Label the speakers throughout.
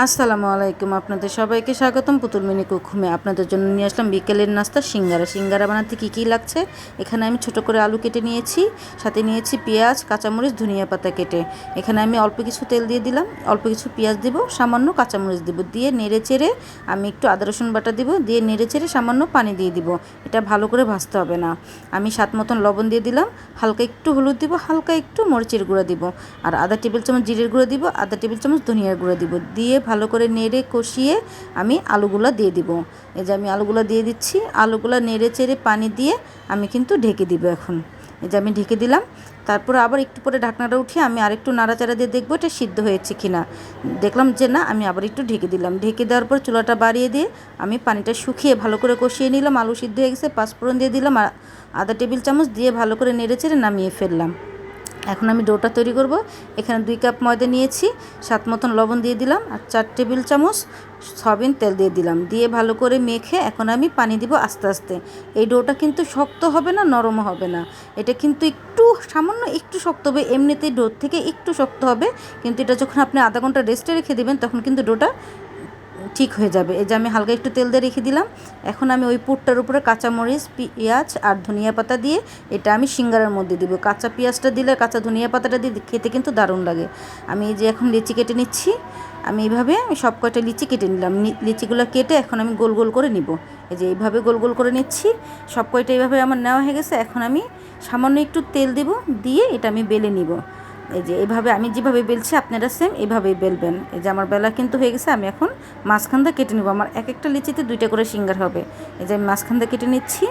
Speaker 1: আসসালামু আলাইকুম আপনাদের সবাইকে স্বাগতম পুতুল মিনি কুকুমে। আপনাদের জন্য নিয়ে আসলাম বিকেলের নাস্তা সিঙ্গারা। সিঙ্গারা বানাতে কী কী লাগছে? এখানে আমি ছোট করে আলু কেটে নিয়েছি, সাথে নিয়েছি পেঁয়াজ, কাঁচামরিচ, ধনিয়া পাতা কেটে। এখানে আমি অল্প কিছু তেল দিয়ে দিলাম। অল্প কিছু পেঁয়াজ দিব, সামান্য কাঁচামরিচ দিব। দিয়ে নেড়ে চেড়ে আমি একটু আদা, রসুন বাটা দিব। দিয়ে নেড়ে চেড়ে সামান্য পানি দিয়ে দিব। এটা ভালো করে ভাজতে হবে না। আমি স্বাদ মতন লবণ দিয়ে দিলাম। হালকা একটু হলুদ দিব, হালকা একটু মরিচের গুঁড়া দিব। আর আধা টেবিল চামচ জিরের গুঁড়া দিব, আধা টেবিল চামচ ধনিয়ার গুঁড়া দিব। দিয়ে ভালো করে নেড়ে কষিয়ে আমি আলুগুলো দিয়ে দিব। এই যে আমি আলুগুলো দিয়ে দিচ্ছি, আলুগুলো নেড়ে চেড়ে পানি দিয়ে আমি কিন্তু ঢেকে দিব এখন। এই যে আমি ঢেকে দিলাম, তারপর আবার একটু পরে ঢাকনাটা উঠিয়ে আমি আরেকটু নাড়াচাড়া দিয়ে দেখব এটা সিদ্ধ হয়েছে কি না দেখলাম যে না, আমি আবার একটু ঢেকে দিলাম। ঢেকে দেওয়ার পর চুলাটা বাড়িয়ে দিয়ে আমি পানিটা শুকিয়ে ভালো করে কষিয়ে নিলাম। আলু সিদ্ধ হয়ে গেছে, পাঁচফোড়ন দিয়ে দিলাম আর আধা টেবিল চামচ দিয়ে ভালো করে নেড়ে চেড়ে নামিয়ে ফেললাম। এখন আমি ডোটা তৈরি করব। এখানে দুই কাপ ময়দা নিয়েছি সাত মতন লবণ দিয়ে দিলাম আর চার টেবিল চামচ সয়াবিন তেল দিয়ে দিলাম। দিয়ে ভালো করে মেখে এখন আমি পানি দিব আস্তে আস্তে। এই ডোটা কিন্তু শক্ত হবে না, নরম হবে না। এটা কিন্তু একটু, সামান্য একটু শক্ত হবে, এমনিতেই ডোর থেকে একটু শক্ত হবে। কিন্তু এটা যখন আপনি আধা ঘণ্টা রেস্টে রেখে দেবেন, তখন কিন্তু ডোটা ঠিক হয়ে যাবে। এই যে আমি হালকা একটু তেল দিয়ে রেখে দিলাম। এখন আমি ওই পুরটার উপরে কাঁচামরিচ, পেঁয়াজ আর ধনিয়া পাতা দিয়ে এটা আমি সিঙ্গারার মধ্যে দিব। কাঁচা পেঁয়াজটা দিলে কাঁচা ধনিয়া পাতাটা দিয়ে খেতে কিন্তু দারুণ লাগে। আমি এই যে এখন লিচি কেটে নিচ্ছি। আমি এইভাবে সব কয়টা লিচি কেটে নিলাম। লিচিগুলো কেটে এখন আমি গোল গোল করে নিব। এই যে এইভাবে গোল গোল করে নিচ্ছি। সব কয়টা এইভাবে আমার নেওয়া হয়ে গেছে। এখন আমি সামান্য একটু তেল দেব। দিয়ে এটা আমি বেলে নিব। এই যে এভাবে আমি যেভাবে বেলছি, আপনারা সেম এভাবেই বেলবেন। এই যে আমার বেলা কিন্তু হয়ে গেছে, আমি এখন মাঝখানটা কেটে নেব। আমার এক একটা লিচিতে দুইটা করে সিঙ্গার হবে। এই যে আমি মাঝখানটা কেটে নিচ্ছি।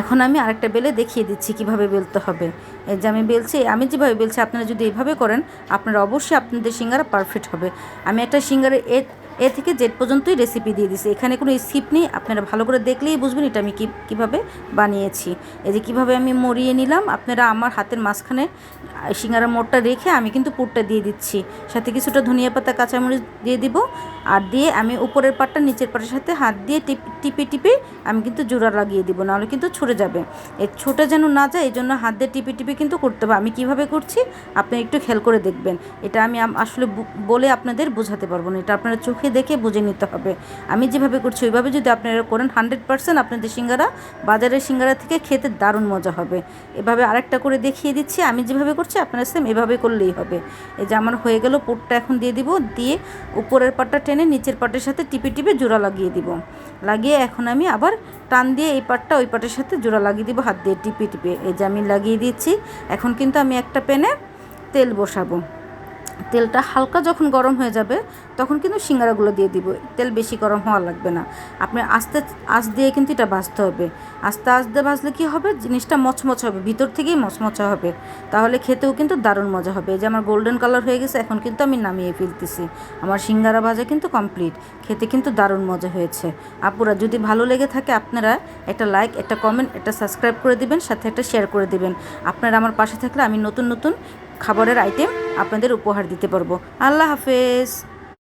Speaker 1: এখন আমি আরেকটা বেলে দেখিয়ে দিচ্ছি কীভাবে বেলতে হবে। এই যে আমি বেলছি, আমি যেভাবে বেলছি, আপনারা যদি এইভাবে করেন, আপনারা অবশ্যই আপনাদের সিঙ্গারা পারফেক্ট হবে। আমি একটা সিঙ্গারে এ এ থেকে জেড পর্যন্তই রেসিপি দিয়ে দিছি। এখানে কোনো স্কিপ নেই, আপনারা ভালো করে দেখলেই বুঝবেন এটা আমি কী, কীভাবে বানিয়েছি। এই যে কীভাবে আমি মরিয়ে নিলাম, আপনারা আমার হাতের মাঝখানে সিঙ্গারা মোড়টা রেখে আমি কিন্তু পুরটা দিয়ে দিচ্ছি। সাথে কিছুটা ধনিয়া পাতা, কাঁচামরিচ দিয়ে দিব। আর দিয়ে আমি উপরের পাটটা নিচের পাটের সাথে হাত দিয়ে টিপে টিপে আমি কিন্তু জোড়া লাগিয়ে দিব, নাহলে কিন্তু ছুটে যাবে। এই ছোটা যেন না যায় এই জন্য হাত দিয়ে টিপে টিপে কিন্তু করতে হবে। আমি কীভাবে করছি, আপনি একটু খেয়াল করে দেখবেন। এটা আমি আসলে বলে আপনাদের বোঝাতে পারব না। এটা আপনারা চোখে দেখে বুঝে নিতে হবে। আমি যেভাবে করছি, ওইভাবে যদি আপনারা করেন, হান্ড্রেড পার্সেন্ট আপনাদের সিঙ্গারা, বাজারের সিঙ্গারা থেকে খেতে দারুণ মজা হবে। এভাবে আরেকটা করে দেখিয়ে দিচ্ছি। আমি যেভাবে করছি, আপনারা সেম এভাবে করলেই হবে। এই যে আমার হয়ে গেল, পুরটা এখন দিয়ে দিব, দিয়ে উপরের পাটটা টেনে নিচের পাটের সাথে টিপে টিপে জোড়া লাগিয়ে দিব। লাগিয়ে এখন আমি আবার টান দিয়ে এই পাটটা ওই পাটের সাথে জোড়া লাগিয়ে দিব, হাত দিয়ে টিপে টিপে। এই যে আমি লাগিয়ে দিচ্ছি এখন কিন্তু আমি একটা প্যানে তেল বসাবো। তেলটা হালকা যখন গরম হয়ে যাবে, তখন কিন্তু সিঙ্গারাগুলো দিয়ে দিব। তেল বেশি গরম হওয়া লাগবে না। আপনি আস্তে, আঁচ দিয়ে কিন্তু এটা ভাজতে হবে। আস্তে আস্তে ভাজলে কী হবে? জিনিসটা মচমচ হবে, ভিতর থেকেই মচমচা হবে। তাহলে খেতেও কিন্তু দারুণ মজা হবে। এই যে আমার গোল্ডেন কালার হয়ে গেছে, এখন কিন্তু আমি নামিয়ে ফেলতেছি। আমার সিঙ্গারা ভাজা কিন্তু কমপ্লিট খেতে কিন্তু দারুণ মজা হয়েছে। আপুরা, যদি ভালো লেগে থাকে আপনারা একটা লাইক একটা কমেন্ট একটা সাবস্ক্রাইব করে দিবেন, সাথে একটা শেয়ার করে দিবেন। আপনারা আমার পাশে থাকলে আমি নতুন নতুন খাবারের আইটেম আপনাদের উপহার দিতে পারব। আল্লাহ হাফেজ।